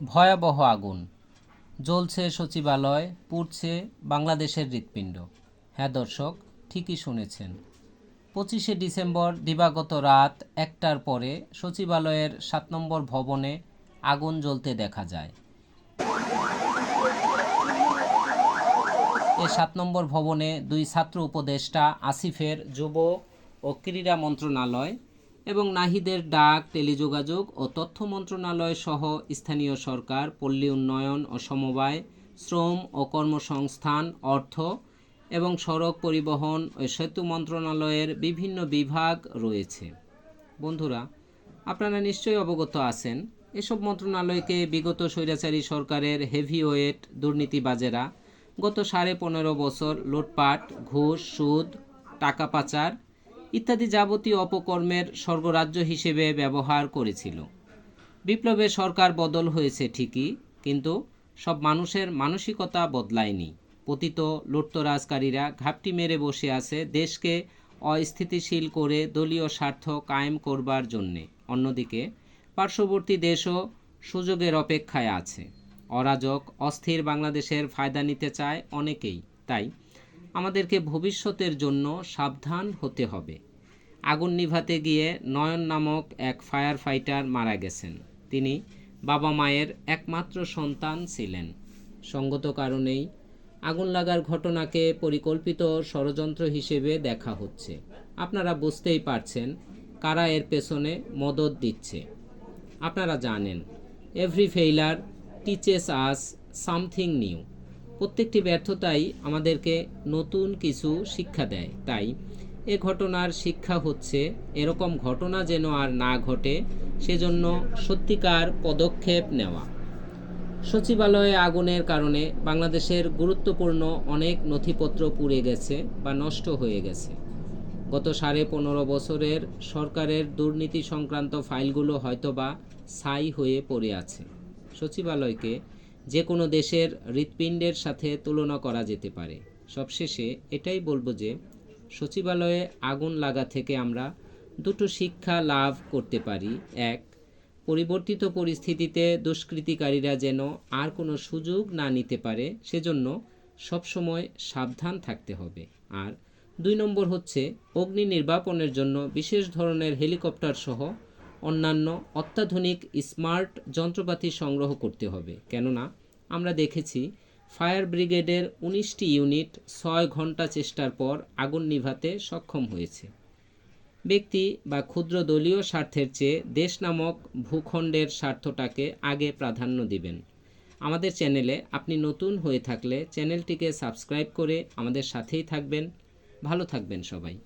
ভয়াবহ আগুন। জ্বলছে সচিবালয়, পুড়ছে বাংলাদেশের হৃৎপিণ্ড। হ্যাঁ দর্শক, ঠিকই শুনেছেন। পঁচিশে ডিসেম্বর দিবাগত রাত একটার পরে সচিবালয়ের সাত নম্বর ভবনে আগুন জ্বলতে দেখা যায়। এ সাত নম্বর ভবনে দুই ছাত্র উপদেষ্টা, আসিফের যুব ও ক্রীড়া মন্ত্রণালয় এবং নাহিদের ডাক, টেলিযোগাযোগ ও তথ্য মন্ত্রণালয় সহ স্থানীয় সরকার, পল্লী উন্নয়ন ও সমবায়, শ্রম ও কর্মসংস্থান, অর্থ এবং সড়ক পরিবহন ও সেতু মন্ত্রণালয়ের বিভিন্ন বিভাগ রয়েছে। বন্ধুরা, আপনারা নিশ্চয়ই অবগত আছেন, এসব মন্ত্রণালয়কে বিগত স্বৈরাচারী সরকারের হেভিওয়েট দুর্নীতিবাজেরা গত সাড়ে পনেরো বছর লুটপাট, ঘুষ, সুদ, টাকা পাচার ইত্যাদি যাবতীয় অপকর্মের স্বর্গরাজ্য হিসেবে ব্যবহার করেছিল। বিপ্লবে সরকার বদল হয়েছে ঠিকই, কিন্তু সব মানুষের মানসিকতা বদলায়নি। পতিত লুটতরাজকারীরা ঘাপটি মেরে বসে আছে দেশকে অস্থিতিশীল করে দলীয় স্বার্থ কায়েম করবার জন্যে। অন্যদিকে, পার্শ্ববর্তী দেশও সুযোগের অপেক্ষায় আছে। অরাজক, অস্থির বাংলাদেশের ফায়দা নিতে চায় অনেকেই। তাই আমাদেরকে ভবিষ্যতের জন্য সাবধান হতে হবে। আগুন নিভাতে গিয়ে নয়ন নামক এক ফায়ার ফাইটার মারা গেছেন। তিনি বাবা মায়ের একমাত্র সন্তান ছিলেন। সঙ্গত কারণেই আগুন লাগার ঘটনাকে পরিকল্পিত ষড়যন্ত্র হিসেবে দেখা হচ্ছে। আপনারা বুঝতেই পারছেন কারা এর পেছনে মদত দিচ্ছে। আপনারা জানেন every failure teaches us something new প্রত্যেকটি ব্যর্থতাই আমাদেরকে নতুন কিছু শিক্ষা দেয়। তাই এ ঘটনার শিক্ষা হচ্ছে, এরকম ঘটনা যেন আর না ঘটে, সেজন্য সত্যিকার পদক্ষেপ নেওয়া। সচিবালয়ে আগুনের কারণে বাংলাদেশের গুরুত্বপূর্ণ অনেক নথিপত্র পুড়ে গেছে বা নষ্ট হয়ে গেছে। গত সাড়ে পনেরো বছরের সরকারের দুর্নীতি সংক্রান্ত ফাইলগুলো হয়তোবা ছাই হয়ে পড়ে আছে। সচিবালয়কে যে কোনো দেশের হৃৎপিণ্ডের সাথে তুলনা করা যেতে পারে। সবশেষে এটাই বলব যে সচিবালয়ে আগুন লাগা থেকে আমরা দুটো শিক্ষা লাভ করতে পারি। এক, পরিবর্তিত পরিস্থিতিতে দুষ্কৃতিকারীরা যেন আর কোনো সুযোগ না নিতে পারে, সেজন্য সবসময় সাবধান থাকতে হবে। আর দুই নম্বর হচ্ছে, অগ্নি নির্বাপনের জন্য বিশেষ ধরনের হেলিকপ্টার সহ অন্যান্য অত্যাধুনিক স্মার্ট যন্ত্রপাতি সংগ্রহ করতে হবে। কেননা, আমরা দেখেছি ফায়ার ব্রিগেডের উনিশটি ইউনিট ছয় ঘণ্টা চেষ্টার পর আগুন নিভাতে সক্ষম হয়েছে। ব্যক্তি বা ক্ষুদ্র দলীয় স্বার্থের চেয়ে দেশ নামক ভূখণ্ডের স্বার্থটাকে আগে প্রাধান্য দিবেন। আমাদের চ্যানেলে আপনি নতুন হয়ে থাকলে চ্যানেলটিকে সাবস্ক্রাইব করে আমাদের সাথেই থাকবেন। ভালো থাকবেন সবাই।